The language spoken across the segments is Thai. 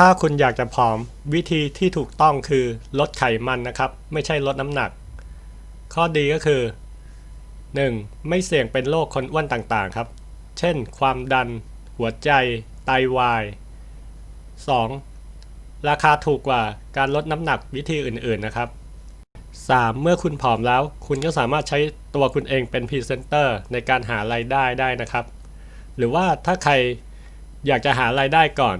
ถ้าคุณอยากจะผอมวิธีที่ถูกต้องคือลดไขมันนะครับ ไม่ใช่ลดน้ำหนัก ข้อดีก็คือ 1. ไม่เสี่ยงเป็นโรคคนอ้วนต่างๆครับ เช่น ความดัน หัวใจ ไตวาย 2. ราคาถูกกว่าการลดน้ำหนักวิธีอื่นๆนะครับ 3. เมื่อคุณผอมแล้ว คุณก็สามารถใช้ตัวคุณเองเป็นพรีเซนเตอร์ในการหารายได้ได้นะครับ หรือว่าถ้าใครอยากจะหารายได้ก่อน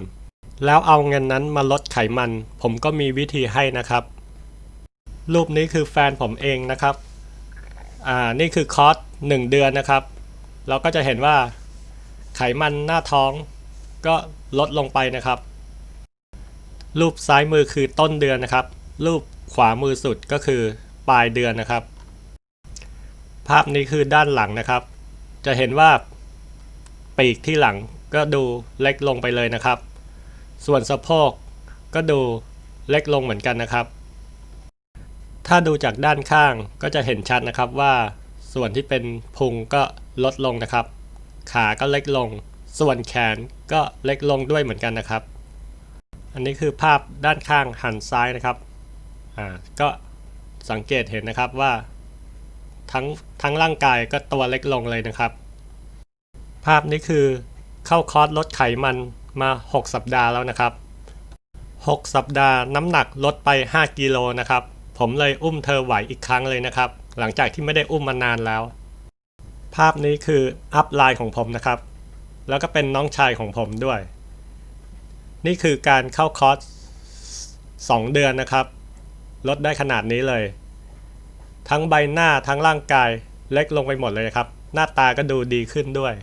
แล้วเอาเงินนั้นมาลดไขมัน ผมก็มีวิธีให้นะครับ รูปนี้คือแฟนผมเองนะครับ อ่า นี่คือคอร์สหนึ่งเดือนนะครับ เราก็จะเห็นว่าไขมันหน้าท้องก็ลดลงไปนะครับ รูปซ้ายมือคือต้นเดือนนะครับ รูปขวามือสุดก็คือปลายเดือนนะครับ ภาพนี้คือด้านหลังนะครับ จะเห็นว่าปีกที่หลังก็ดูเล็กลงไปเลยนะครับ ส่วนสะโพกก็ดูเล็กลงเหมือนกันนะครับ ถ้าดูจากด้านข้างก็จะเห็นชัดนะครับว่าส่วนที่เป็นพุงก็ลดลงนะครับ ขาก็เล็กลง ส่วนแขนก็เล็กลงด้วยเหมือนกันนะครับ อันนี้คือภาพด้านข้างหันซ้ายนะครับอ่าก็สังเกตเห็นนะครับว่า ทั้งทั้งร่างกายก็ตัวเล็กลงเลยนะครับ ภาพนี้คือเข้าคอร์สลดไขมัน มา 6 สัปดาห์แล้วนะครับ 6 สัปดาห์น้ำหนักลดไป 5 กิโลนะครับ ผมเลยอุ้มเธอไหวอีกครั้งเลยนะครับ หลังจากที่ไม่ได้อุ้มมานานแล้ว ภาพนี้คืออัพไลน์ของผมนะครับ แล้วก็เป็นน้องชายของผมด้วย นี่คือการเข้าคอร์ส2 เดือนนะครับ ลดได้ขนาดนี้เลย ทั้งใบหน้าทั้งร่างกายเล็กลงไปหมดเลยครับ หน้าตาก็ดูดีขึ้นด้วย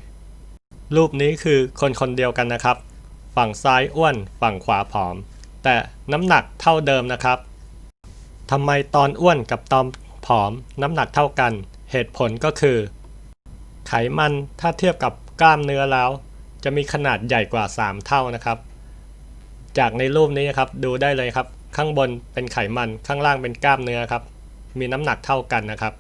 รูปนี้คือคนคนเดียวกันนะครับ ฝั่งซ้ายอ้วน ฝั่งขวาผอม แต่น้ำหนักเท่าเดิมนะครับทำไมตอนอ้วนกับตอนผอมน้ำหนักเท่ากัน เหตุผลก็คือ ไขมันถ้าเทียบกับกล้ามเนื้อแล้ว จะมีขนาดใหญ่กว่า 3 เท่านะครับ จากในรูปนี้นะครับดูได้เลยครับ ข้างบนเป็นไขมันข้างล่างเป็นกล้ามเนื้อครับ มีน้ำหนักเท่ากันนะครับ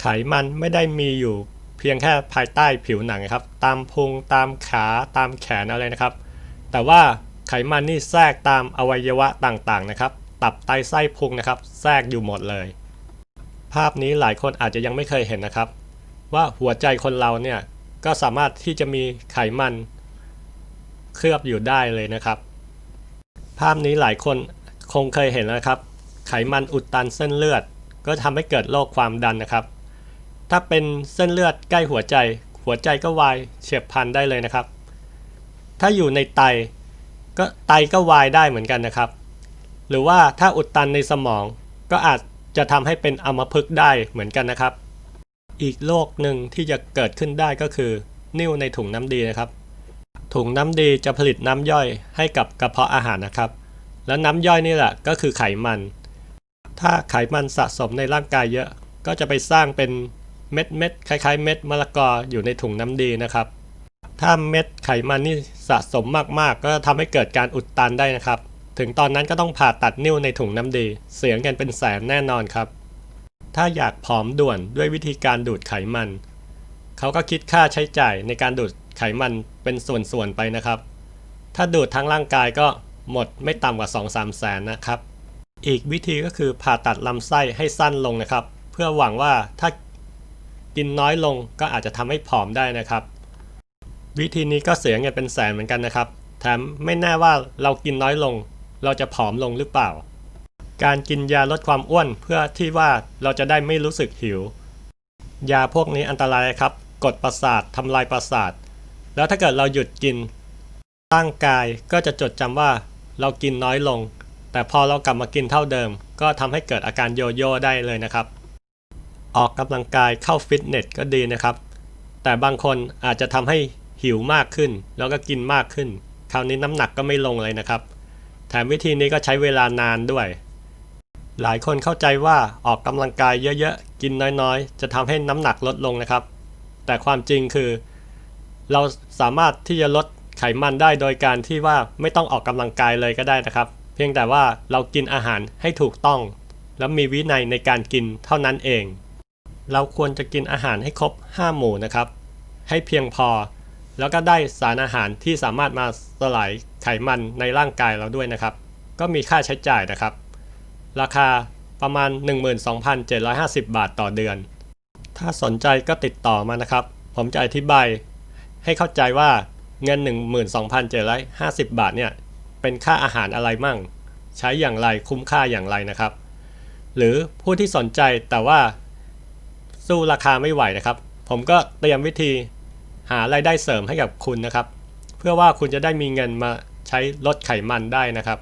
ไขมันไม่ได้มีอยู่เพียงแค่ภายใต้ผิวหนังครับ ตามพุงตามขาตามแขนอะไรนะครับ แต่ว่าไขมันนี่แทรกตามอวัยวะต่างๆนะครับ ตับไตไส้พุงนะครับ แทรกอยู่หมดเลย ภาพนี้หลายคนอาจจะยังไม่เคยเห็นนะครับ ว่าหัวใจคนเราเนี่ยก็สามารถที่จะมีไขมันเคลือบอยู่ได้เลยนะครับ ภาพนี้หลายคนคงเคยเห็นนะครับ ไขมันอุดตันเส้นเลือด ก็ทำให้เกิดโรคความดันนะครับ ถ้าเป็นเส้นเลือดใกล้หัวใจ หัวใจก็วายเฉียบพลันได้เลยนะครับ ถ้าอยู่ในไตก็ไตก็วายได้เหมือนกันนะครับ หรือว่าถ้าอุดตันในสมองก็อาจจะทำให้เป็นอัมพฤกษ์ได้เหมือนกันนะครับ อีกโรคหนึ่งที่จะเกิดขึ้นได้ก็คือ นิ่วในถุงน้ำดีนะครับ ถุงน้ำดีจะผลิตน้ำย่อยให้กับกระเพาะอาหารนะครับ แล้วน้ำย่อยนี่แหละก็คือไขมัน ถ้าไขมันสะสมในร่างกายเยอะก็จะไปสร้างเป็นเม็ดเม็ดๆคล้ายๆ เม็ดมะละกออยู่ในถุงน้ำดีนะครับ ถ้าเม็ดไขมันนี่สะสมมากๆ ก็ทำให้เกิดการอุดตันได้นะครับ ถึงตอนนั้นก็ต้องผ่าตัดนิ่วในถุงน้ำดี เสียเงินเป็นแสนแน่นอนครับ ถ้าอยากผอมด่วนด้วยวิธีการดูดไขมัน เขาก็คิดค่าใช้จ่ายในการดูดไขมันเป็นส่วนๆไปนะครับ ถ้าดูดทั้งร่างกายก็หมดไม่ต่ำกว่า 2-3 แสนนะครับ อีกวิธีก็คือผ่าตัดลำไส้ให้สั้นลงนะครับ เพื่อหวังว่าถ้ากินน้อยลงก็อาจจะทำให้ผอมได้นะครับ วิธีนี้ก็เสียเงินเป็นแสนเหมือนกันนะครับแถมไม่แน่ว่าเรากินน้อยลง เราจะผอมลงหรือเปล่า การกินยาลดความอ้วนเพื่อที่ว่าเราจะได้ไม่รู้สึกหิว ยาพวกนี้อันตรายครับ กดประสาททำลายประสาท แล้วถ้าเกิดเราหยุดกิน ร่างกายก็จะจดจำว่าเรากินน้อยลง แต่พอเรากลับมากินเท่าเดิม ก็ทำให้เกิดอาการโยโย่ได้เลยนะครับ ออกกำลังกายเข้าฟิตเนสก็ดีนะครับ แต่บางคนอาจจะทำให้ หิวมากขึ้น แล้วก็กินมากขึ้น คราวนี้น้ำหนักก็ไม่ลงเลยนะครับ แถมวิธีนี้ก็ใช้เวลานานด้วย หลายคนเข้าใจว่าออกกำลังกายเยอะๆ กินน้อยๆ จะทำให้น้ำหนักลดลงนะครับ แต่ความจริงคือ เราสามารถที่จะลดไขมันได้โดยการที่ว่าไม่ต้องออกกำลังกายเลยก็ได้นะครับ เพียงแต่ว่าเรากินอาหารให้ถูกต้อง และมีวินัยในการกินเท่านั้นเอง เราควรจะกินอาหารให้ครบ 5 หมู่นะครับ ให้เพียงพอ แล้วก็ได้สารอาหารที่สามารถมาสลายไขมันในร่างกายเราด้วยนะครับ ก็มีค่าใช้จ่ายนะครับ ราคาประมาณ 12,750 บาทต่อเดือน ถ้าสนใจก็ติดต่อมานะครับ ผมจะอธิบาย ให้เข้าใจว่าเงิน 12,750 บาทเนี่ยเป็นค่าอาหารอะไรมั่ง ใช้อย่างไรคุ้มค่าอย่างไรนะครับ หรือผู้ที่สนใจแต่ว่าสู้ราคาไม่ไหวนะครับ ผมก็เตรียมวิธี หารายได้เสริมให้กับคุณนะครับ เพื่อว่าคุณจะได้มีเงินมาใช้ลดไขมันได้นะครับ